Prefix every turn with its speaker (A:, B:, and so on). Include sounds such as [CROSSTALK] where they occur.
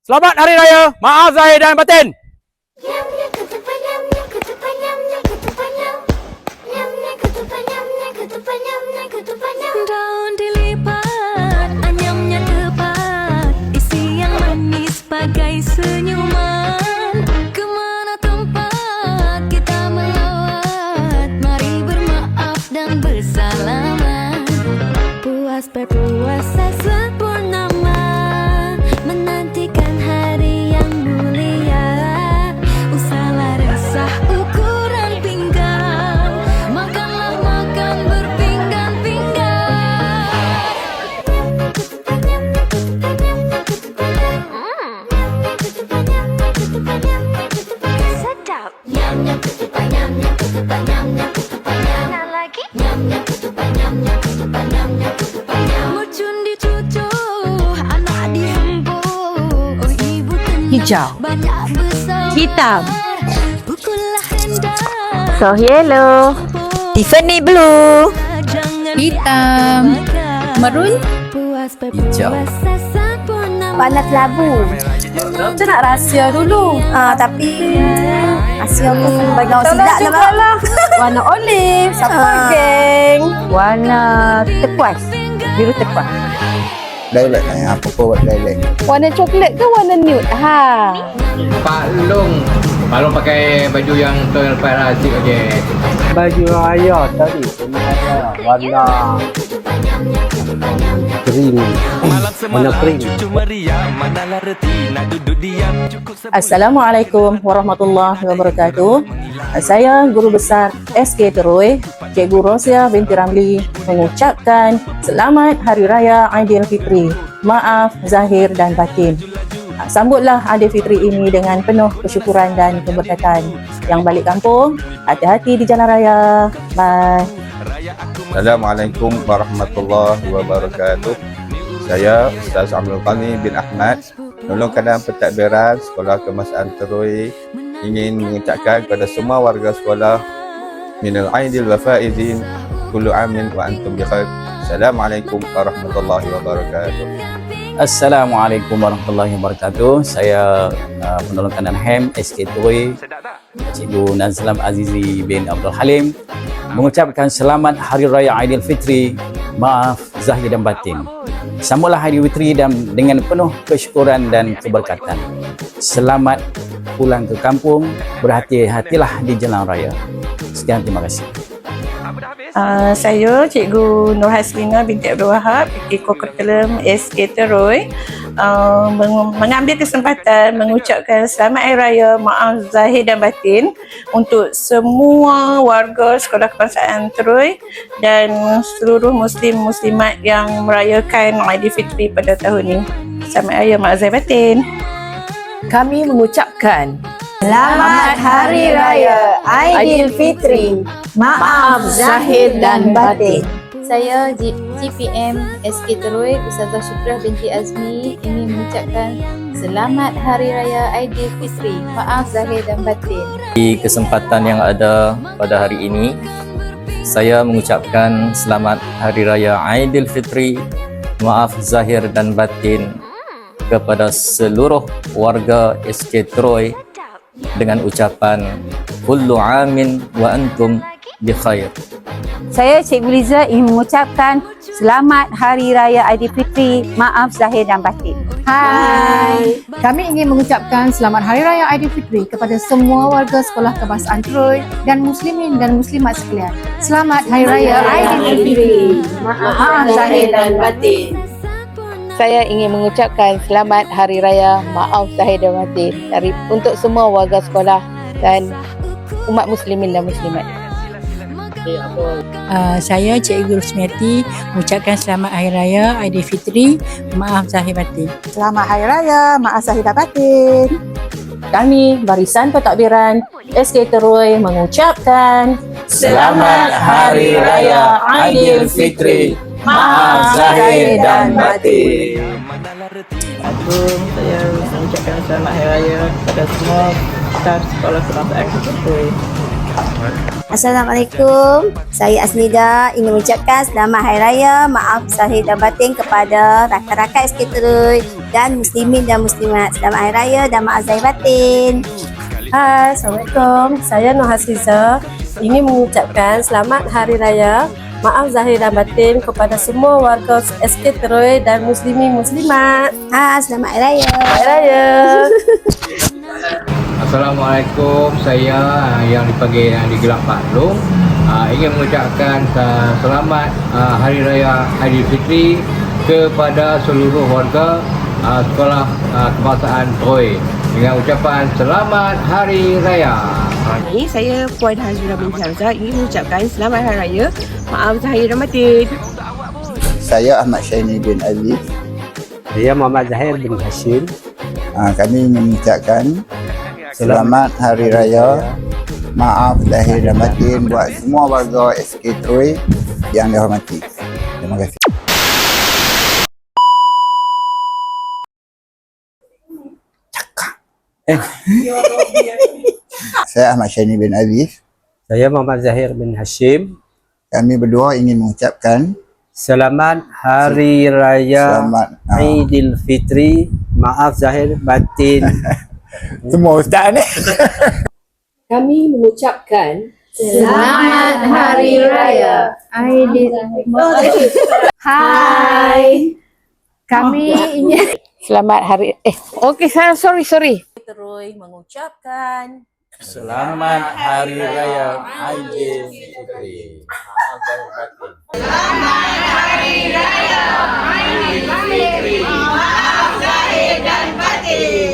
A: Selamat Hari Raya. Maaf Zahir dan batin.
B: Hijau. Hitam. So yellow. Tiffany blue. Hitam.
C: Maroon
B: Puas
D: Hijau.
B: Warna kelabu. Macam nak rahsia dulu. Ah tapi rahsia pun bagi orang silap lah. lah. [LAUGHS] Warna olive. Siapa geng? Warna turquoise. Biru turquoise.
D: Dialect lah yang apa pun buat dialect.
B: Warna coklat ke warna nude? Ha.
E: Pak Long Pak Long pakai baju yang tone lepas asyik aja
F: baju raya tadi sebenarnya warna cream warna cream
G: Assalamualaikum warahmatullahi wabarakatuh. Saya Guru Besar SK Teroi, Cikgu Rosia binti Ramli mengucapkan Selamat Hari Raya Aidilfitri. Maaf zahir dan batin. Sambutlah Aidilfitri ini dengan penuh kesyukuran dan keberkatan. Yang balik kampung, hati-hati di jalan raya. Bye.
D: Assalamualaikum warahmatullahi wabarakatuh. Saya Ustaz Abdul Qani bin Ahmad, Nolong Kadang Pentadbiran Sekolah Kemasaan Terui ingin mengucapkan kepada semua warga sekolah minal aidil wa faizin kullu amin wa antum bi khair. Assalamualaikum warahmatullahi wabarakatuh.
H: Assalamualaikum warahmatullahi wabarakatuh. Saya uh, penolong kanan HEM SK Tui Cikgu Nazlam Azizi bin Abdul Halim mengucapkan selamat Hari Raya Aidilfitri. Maaf zahir dan batin. Sambutlah Hari Fitri dan dengan penuh kesyukuran dan keberkatan. Selamat pulang ke kampung. Berhati-hatilah di jalan raya. Sekian terima kasih.
G: Uh, saya Cikgu Nur Haslina binti Abdul Wahab, PK Curriculum SK Teroi uh, meng- mengambil kesempatan mengucapkan selamat Hari Raya Maaf Zahir dan Batin untuk semua warga Sekolah Kebangsaan Teroi dan seluruh Muslim Muslimat yang merayakan Aidilfitri pada tahun ini. Selamat Raya Maaf Zahir Batin.
B: Kami mengucapkan Selamat Hari Raya Aidilfitri. Maaf zahir dan batin.
I: Saya G- GPM SK Teroi Ustazah Syukrah binti Azmi ingin mengucapkan Selamat Hari Raya Aidilfitri. Maaf zahir dan batin.
J: Di kesempatan yang ada pada hari ini, saya mengucapkan selamat Hari Raya Aidilfitri. Maaf zahir dan batin kepada seluruh warga SK Troy dengan ucapan kullu amin wa antum bi khair.
B: Saya Cikgu Liza ingin mengucapkan Selamat Hari Raya Aidilfitri. Maaf zahir dan batin. Hai.
K: Kami ingin mengucapkan Selamat Hari Raya Aidilfitri kepada semua warga Sekolah Kebangsaan Troy dan Muslimin dan Muslimat sekalian. Selamat Hari Raya Aidilfitri.
B: Maaf zahir dan batin.
I: Saya ingin mengucapkan Selamat Hari Raya Maaf Zahir dan Batin dari untuk semua warga sekolah dan umat muslimin dan muslimat.
K: Uh, saya Cikgu Rusmiati mengucapkan Selamat Hari Raya Aidilfitri. Maaf Zahir Batin.
G: Selamat Hari Raya Maaf Zahir Batin. Kami Barisan Pentadbiran SK Teroi mengucapkan
H: Selamat Hari Raya Aidilfitri. Maaf zahir dan batin.
G: Assalamualaikum. Saya mengucapkan selamat hari raya kepada semua staf sekolah kebangsaan Ketua.
B: Assalamualaikum. Saya Asnida ingin mengucapkan selamat Hari Raya, maaf zahir dan batin kepada rakan-rakan SK Terui dan muslimin dan muslimat. Selamat Hari Raya dan maaf zahir batin.
L: Hai, Assalamualaikum. Saya Nur Hasiza ingin mengucapkan selamat Hari Raya. Maaf zahir dan batin kepada semua warga SK Teroi dan muslimin muslimat.
B: Ha, selamat Hari Raya.
L: Hari Raya. [LAUGHS]
E: Assalamualaikum. Saya ah, yang dipanggil yang digelar Pak Long ah, ingin mengucapkan ah, selamat ah, Hari Raya Aidilfitri kepada seluruh warga ah, sekolah ah, kebangsaan Troy dengan ucapan selamat Hari Raya.
G: Ini saya Puan Hazura binti Hamzah ingin mengucapkan selamat Hari Raya. Maaf zahir dan batin.
D: Saya Ahmad Syaini bin Ali.
F: Saya Muhammad Zahir bin Hashim.
D: Ha, kami ingin mengucapkan selamat Hari Raya. Maaf lahir dan batin buat semua warga SK Trui yang dihormati. Terima kasih. [LAUGHS] Saya Ahmad Syaini bin Aziz.
F: Saya Muhammad Zahir bin Hashim.
D: Kami berdua ingin mengucapkan
F: Selamat Hari Raya
D: Selamat, ah.
F: Aidilfitri. Maaf Zahir batin. [LAUGHS]
D: semua ustaz ni.
L: Kami mengucapkan
I: Selamat Hari Raya
K: Hai. Kami [LAUGHS] ingin
G: Selamat hari eh okey saya sorry sorry.
B: Terui mengucapkan
H: Selamat Hari Raya Aidilfitri. Maaf zahir batin.